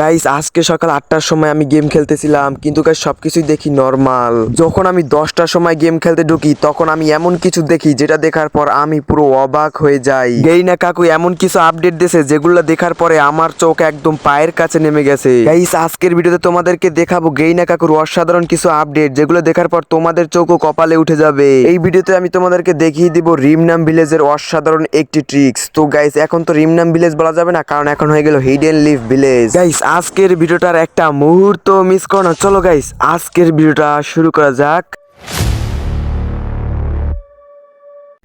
Guys আজকে সকাল আটটার সময় আমি গেম খেলতেছিলাম, কিন্তু গাইস সবকিছুই দেখি নর্মাল যখন আমি দশটার সময় গেম খেলতে ঢুকি, তখন আমি এমন কিছু দেখি যেটা দেখার পর আমি পুরো অবাক হয়ে যাই। গেইনা কাকু, এমন কিছু আপডেট দিয়েছে যেগুলো দেখার পরে আমার চোখ একদম পায়ের কাছে নেমে গেছে। গাইস আজকের ভিডিওতে তোমাদেরকে দেখাবো গেইনা কাকুর অসাধারণ কিছু আপডেট যেগুলো দেখার পর তোমাদের চোখও কপালে উঠে যাবে। এই ভিডিওতে আমি তোমাদেরকে দেখিয়ে দিব রিমনাম ভিলেজের অসাধারণ একটি ট্রিক্স তো গাইস এখন তো রিমনাম ভিলেজ বলা যাবে না, কারণ এখন হয়ে গেল হিডেন লিভ ভিলেজ গাইস আজকের ভিডিওটার একটা মুহূর্ত মিস করো না। চলো গাইস আজকের ভিডিওটা শুরু করা যাক।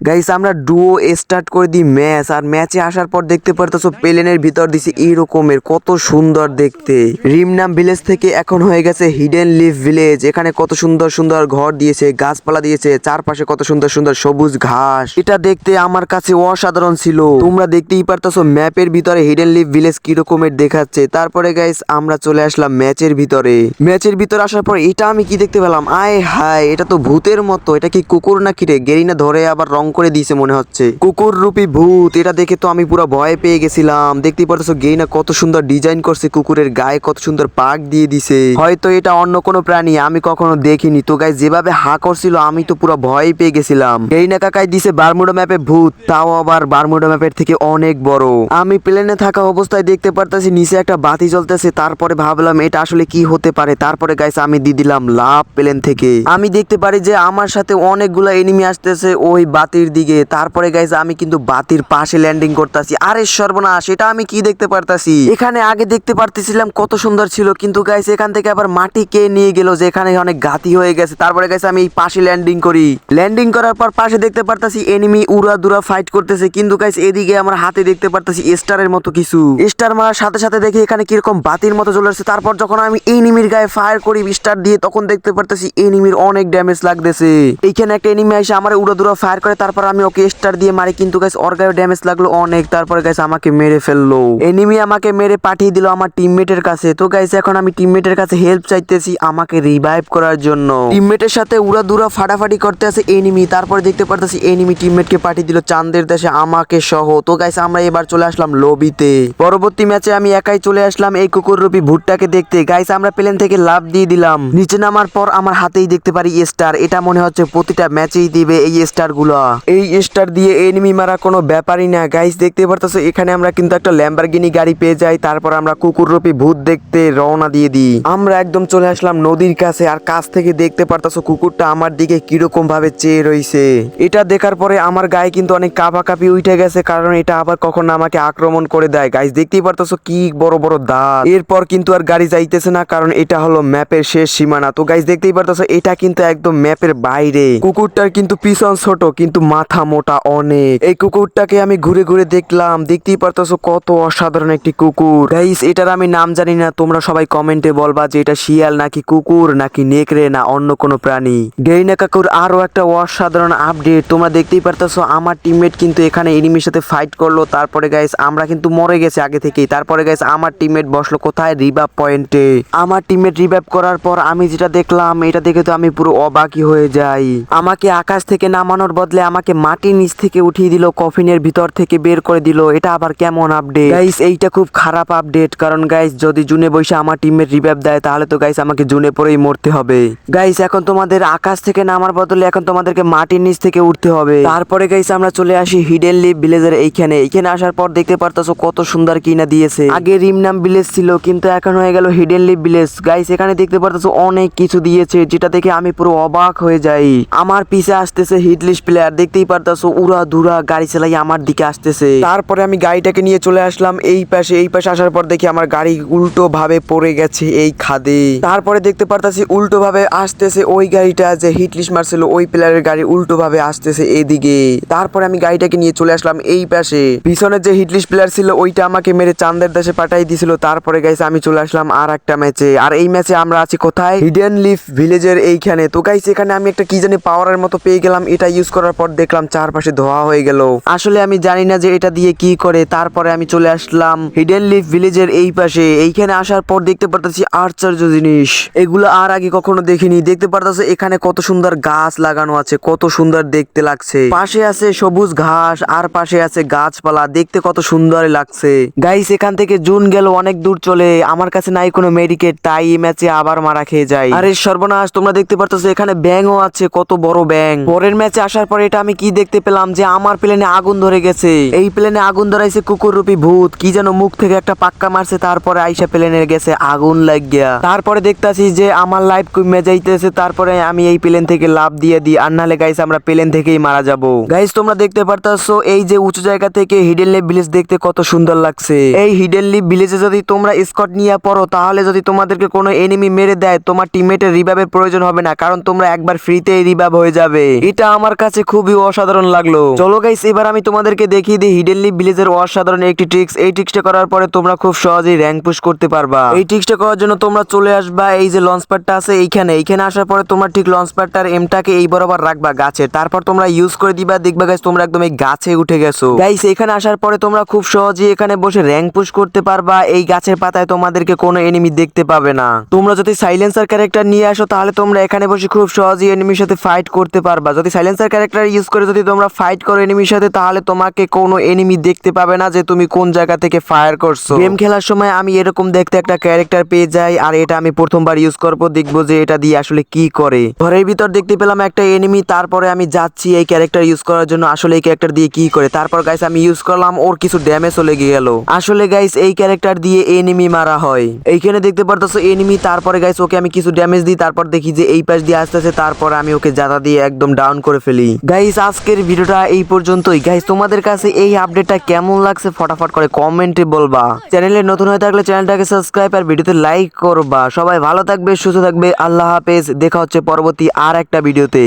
গাইস আমরা ডুও স্টার্ট করে দিই ম্যাচ আর ম্যাচে আসার পর দেখতে পারতেছো প্লেনের ভিতর দিছি এই রকমের কত সুন্দর দেখতে। রিমনাম ভিলেজ থেকে এখন হয়ে গেছে হিডেন লিভ ভিলেজ এখানে কত সুন্দর সুন্দর ঘর দিয়েছে, গাছপালা দিয়েছে, চারপাশে কত সুন্দর সুন্দর সবুজ ঘাস। এটা দেখতে আমার কাছে অসাধারণ ছিল। তোমরা দেখতেই পারতেছো ম্যাপের ভিতরে হিডেন লিভ ভিলেজ কি রকমের দেখাচ্ছে। তারপরে গাইস আমরা চলে আসলাম ম্যাচের ভিতরে। ম্যাচের ভিতরে আসার পর এটা আমি কি দেখতে পেলাম? আয় হায়, এটা তো ভূতের মতো। এটা কি কুকুর নাকি রে? গেরিনা ধরে আবার রং করে দিয়েছে মনে হচ্ছে। কুকুর রূপী ভূত, এটা দেখে তো আমি পুরো ভয় পেয়ে গেছিলাম। দেখতেই পারতেছো গেইনা কত সুন্দর ডিজাইন করছে, কুকুরের গায়ে কত সুন্দর পাক দিয়ে দিছে। হয়তো এটা অন্য কোনো প্রাণী, আমি কখনো দেখিনি। তো গাই যেভাবে হা করছিল, আমি তো পুরো ভয় পেয়ে গেছিলাম। গেইনা কাকাই দিছে বারমুডা ম্যাপে ভূত, তাও আবার বারমুডো ম্যাপের থেকে অনেক বড়। আমি প্লেনে থাকা অবস্থায় দেখতে পারতেছি, নিচে একটা বাতি জ্বলতেছে, তারপরে ভাবলাম এটা আসলে কি হতে পারে। তারপরে গাইস আমি দিয়ে দিলাম লাভ প্লেন থেকে। আমি দেখতে পারি যে আমার সাথে অনেকগুলো এনিমি আসতেছে, ওই বাতির দিকে। তারপরে গাইস আমি কিন্তু বাতির পাশে ল্যান্ডিং করতেছি। আরে সর্বনাশ, এটা আমি কি দেখতে পারতাছি? এখানে আগে দেখতে পারতেছিলাম কত সুন্দর ছিল, কিন্তু গাইস এখান থেকে আবার মাটি কে নিয়ে গেল যে এখানে অনেক গাতি হয়ে গেছে। তারপরে গাইস আমি এই পাশে ল্যান্ডিং করি। ল্যান্ডিং করার পর পাশে দেখতে পারতাছি এনিমি উড়া দুরা ফাইট করতেছে, কিন্তু গাইস এদিকে আমার হাতে দেখতে পারতাছি স্টারের মতো কিছু। স্টার মারার সাথে সাথে দেখি এখানে কীরকম বাতির মতো চলে আসছে। তারপর যখন আমি এনিমির গায়ে ফায়ার করি স্টার দিয়ে, তখন দেখতে পারতেছি এনিমির অনেক ড্যামেজ লাগতেছে। এইখানে একটা এনিমি এসে আমার উড়া দুরা ফায়ার করে তারপর আমি ওকে স্টার দিয়ে মারি, কিন্তু গাইস ওর গায়ে ড্যামেজ লাগল অনেক। তারপরে গাইস আমাকে মেরে ফেলল। এনিমি আমাকে মেরে পাঠিয়ে দিল আমার টিমমেটের কাছে। তো গাইস এখন আমি টিমমেটের কাছে হেল্প চাইতেছি আমাকে রিভাইভ করার জন্য। টিমমেটের সাথে উড়া দুরা ফাটাফাটি করতে আছে এনিমি তারপরে দেখতে পারতেছি এনিমি টিমমেটকে পাঠিয়ে দিল চাঁদের দেশে আমাকে সহ। তো গাইস আমরা এবার চলে আসলাম লবিতে পরবর্তী ম্যাচে আমি একাই চলে আসলাম এই কুকুর রূপী ভুট্টাকে দেখতে। গাইস আমরা প্লেন থেকে লাভ দিয়ে দিলাম। নিচে নামার পর আমার হাতেই দেখতে পারি স্টার এটা মনে হচ্ছে প্রতিটা ম্যাচেই দিবে এই স্টারগুলা এই স্টার দিয়ে এনিমি মারা কোনো ব্যাপারই না। গাইস দেখতে পারতেছো, এখানে আমরা কিন্তু একটা ল্যাম্বারগিনি গাড়ি পেয়ে যাই, তারপর আমরা কুকুর রূপী ভূত দেখতে রওনা দিয়ে দিই। আমরা একদম চলে আসলাম নদীর কাছে, আর কাছ থেকে দেখতে পারতেছো কুকুরটা আমার দিকে কীরকম ভাবে চেয়ে রইছে। এটা দেখার পরে আমার গায়ে কিন্তু অনেক কাঁপি উঠে গেছে, কারণ এটা আবার কখন আমাকে আক্রমণ করে দেয়। গাইস দেখতেই পারতেছো কি বড় বড় দাঁত। এরপর কিন্তু আর গাড়ি যাইতেছে না, কারণ এটা হলো ম্যাপের শেষ সীমানা। তো গাইস দেখতেই পারতেছো, এটা কিন্তু একদম ম্যাপের বাইরে। কুকুরটার কিন্তু পিছন ছোট, কিন্তু মাথা মোটা অনেক। এই কুকুরটাকে আমি ঘুরে ঘুরে দেখলাম। দেখতেই পারতেছো কত অসাধারণ একটি কুকুর। গাইস এটার আমি নাম জানি না। তোমরা সবাই কমেন্টে বলবা যে এটা শিয়াল নাকি কুকুর, নাকি নেকড়ে, না অন্য কোনো প্রাণী। গেইনা কাকুর আরও একটা অসাধারণ আপডেট তোমরা দেখতেই পারতেছো আমার টিমমেট কিন্তু এখানে এনিমির সাথে ফাইট করল। তারপরে গাইস আমরা কিন্তু মরে গেছি আগে থেকেই। তারপরে গাইস আমার টিমমেট বসল কোথায়? রিভাইভ পয়েন্টে আমার টিমমেট রিভাইভ করার পর আমি যেটা দেখলাম, এটা দেখে তো আমি পুরো অবাকই হয়ে যাই। আমাকে আকাশ থেকে নামানোর বদলে আমাকে মাটির নিচ থেকে উঠিয়ে দিল, কফিনের ভিতর থেকে বের করে দিল। এটা আবার কেমন আপডেট গাইস এইটা খুব খারাপ আপডেট কারণ গাইস যদি জুনে বসে আমার টিমের রিভাইভ দেয়, তাহলে তো গাইস আমাকে জুনে পরেই মরতে হবে। গাইস এখন তোমাদের আকাশ থেকে নামার বদলে এখন তোমাদেরকে মাটির নিচ থেকে উঠতে হবে। তারপরে গাইস আমরা চলে আসি হিডেন লিভ ভিলেজের এইখানে। এইখানে আসার পর দেখতে পারতেছো কত সুন্দর কিনা দিয়েছে। আগে রিমনাম ভিলেজ ছিল, কিন্তু এখন হয়ে গেল হিডেন লিভ ভিলেজ গাইস এখানে দেখতে পারতেছো অনেক কিছু দিয়েছে, যেটা দেখে আমি পুরো অবাক হয়ে যাই। আমার পিছে আসতেছে হিটলিস্ট প্লেয়ার দেখতেই পারতেছো, উড়া ধুরা গাড়ি চালাই আমার দিকে আসতেছে। তারপরে আমি গাড়িটাকে নিয়ে চলে আসলাম, এই পাশে এই পাশে আসার পর দেখি আমার গাড়ি উল্টো ভাবে পড়ে গেছে এই খাদে। তারপরে দেখতে পারতাছি উল্টো ভাবে আসতেছে ওই গাড়িটা যে হিটলিস্ট মারছিল, ওই প্লেয়ারের গাড়ি উল্টো ভাবে আসতেছে এদিকে। তারপরে আমি গাড়িটাকে নিয়ে চলে আসলাম এই পাশে। পিছনে যে হিটলিস্ট প্লেয়ার ছিল, ওইটা আমাকে মেরে চান্দের দেশে পাঠাই দিছিল। তারপরে গাইছে আমি চলে আসলাম আর একটা ম্যাচে। আর এই ম্যাচে আমরা আছি কোথায়? হিডেন লিফ ভিলেজের এইখানে। তো গাইছে এখানে আমি একটা কি জানি পাওয়ারের মতো পেয়ে গেলাম, এটা ইউজ করার পর দেখলাম চারপাশে ধোয়া হয়ে গেল। আসলে আমি জানি না যে এটা দিয়ে কি করে। তারপরে আমি চলে আসলাম হিডেন লিফ ভিলেজের এই পাশে। এইখানে আসার পর দেখতে পারতেছি আশ্চর্য জিনিস। এগুলো আর আগে কখনো দেখিনি। দেখতে পারতেছে এখানে কত সুন্দর গাছ লাগানো আছে, কত সুন্দর দেখতে লাগছে। পাশে আছে সবুজ ঘাস, আর পাশে আছে গাছপালা। দেখতে কত সুন্দর লাগছে। গাইস এখান থেকে জুন গেল, অনেক দূর চলে। আমার কাছে নাই কোনো মেডিকেট তাই এই ম্যাচে আবার মারা খেয়ে যায় আরে সর্বনাশ, তোমরা দেখতে পারতেছো এখানে ব্যাংও আছে, কত বড় ব্যাং পরের ম্যাচে আসার পরে এটা আমি কি দেখতে পেলাম যে আমার প্লেনে আগুন ধরে গেছে? এই প্লেনে আগুন ধরাইছে কুকুর রূপী ভূত। কি যেন মুখ থেকে একটা পাক্কা মারছে, তারপরে আইসা প্লেনের গেছে আগুন লাগিয়া। তারপরে দেখতাছি যে আমার লাইফ কমে যাইতেছে, তারপরে আমি এই প্লেন থেকে লাভ দিয়ে দিই। আর নাহলে গাইস আমরা প্লেন থেকেই মারা যাব। গাইস তোমরা দেখতে পারতাছো, এই যে উঁচু জায়গা থেকে হিডেন লিপ ভিলেজ দেখতে কত সুন্দর লাগছে। এই হিডেন লিপ ভিলেজে যদি তোমরা স্কট নিয়ে পড়ো, তাহলে যদি তোমাদেরকে কোনো এনিমি মেরে দেয়, তোমার টিমমেটের রিভাইভের প্রয়োজন হবে না, কারণ তোমরা একবার ফ্রিতে রিভাইভ হয়ে যাবে। এটা আমার কাছে খুবই অসাধারণ লাগল। চলো গাইস এবার আমি তোমাদেরকে দেখিয়ে দিই হিডেন লিপ ভিলেজের অসাধারণ একটি ট্রিক্স এই ট্রিক্সটা করার পরে তোমরা খুব সহজেই র্যাঙ্ক পুশ করতে পারবা। এই ট্রিক্সটা করার জন্য তোমরা চলে আসবা, এই যে লঞ্চ প্যাডটা আছে এইখানে। এইখানে আসার পরে তোমরা ঠিক লঞ্চ প্যাডটার এমটাকে এই বরাবর রাখবা গাছে। তারপর তোমরা ইউজ করে দিবা, দেখবা গাইস তোমরা একদম এই গাছে উঠে গেছো। গাইস এখানে আসার পরে তোমরা খুব সহজেই এখানে বসে র্যাঙ্ক পুশ করতে পারবা। এই গাছের পাতায় তোমাদেরকে কোনো এনিমি দেখতে পাবে না। তোমরা যদি সাইলেন্সার ক্যারেক্টার নিয়ে আসো, তাহলে তোমরা এখানে বসে খুব সহজেই এনিমির সাথে ফাইট করতে পারবা। যদি সাইলেন্সার ক্যারেক্টার ইউজ করে যদি তোমরা ফাইট করো এনিমির সাথে, তাহলে তোমাকে কোনো এনিমি দেখতে পাবে না যে তুমি কোন জায়গা থেকে ফায়ার করছ। গেম খেলার সময় আমি এরকম দেখতে একটা ক্যারেক্টার পেয়ে যাই, আর এটা আমি প্রথমবার ইউজ করব, দেখব যে এটা দিয়ে আসলে কি করে। ঘরের ভিতর দেখতে পেলাম একটা এনিমি তারপরে আমি যাচ্ছি এই ক্যারেক্টার ইউজ করার জন্য, আসলে এই ক্যারেক্টার দিয়ে কি করে। তারপর গাইস আমি ইউজ করলাম, ওর কিছু ড্যামেজ লেগে গেল। আসলে গাইস এই ক্যারেক্টার দিয়ে এনিমি মারা হয়। এইখানে দেখতে পারতেছো এনিমি তারপরে গাইস ওকে আমি কিছু ড্যামেজ দিই, তারপর দেখি যে এই পাশ দিয়ে আসতেছে, তারপর আমি ওকে জাতা দিয়ে একদম ডাউন করে ফেলি। গাইস, আজকের ভিডিওটা এই পর্যন্তই। গাইস, তোমাদের কাছে এই আপডেটটা কেমন লাগছে ফটাফট করে কমেন্টে বলবা। চ্যানেলে নতুন হয়ে থাকলে চ্যানেলটাকে সাবস্ক্রাইব আর ভিডিওতে লাইক করবা। সবাই ভালো থাকবে, সুস্থ থাকবে, আল্লাহ হাফেজ। দেখা হচ্ছে পরবর্তী আর একটা ভিডিওতে।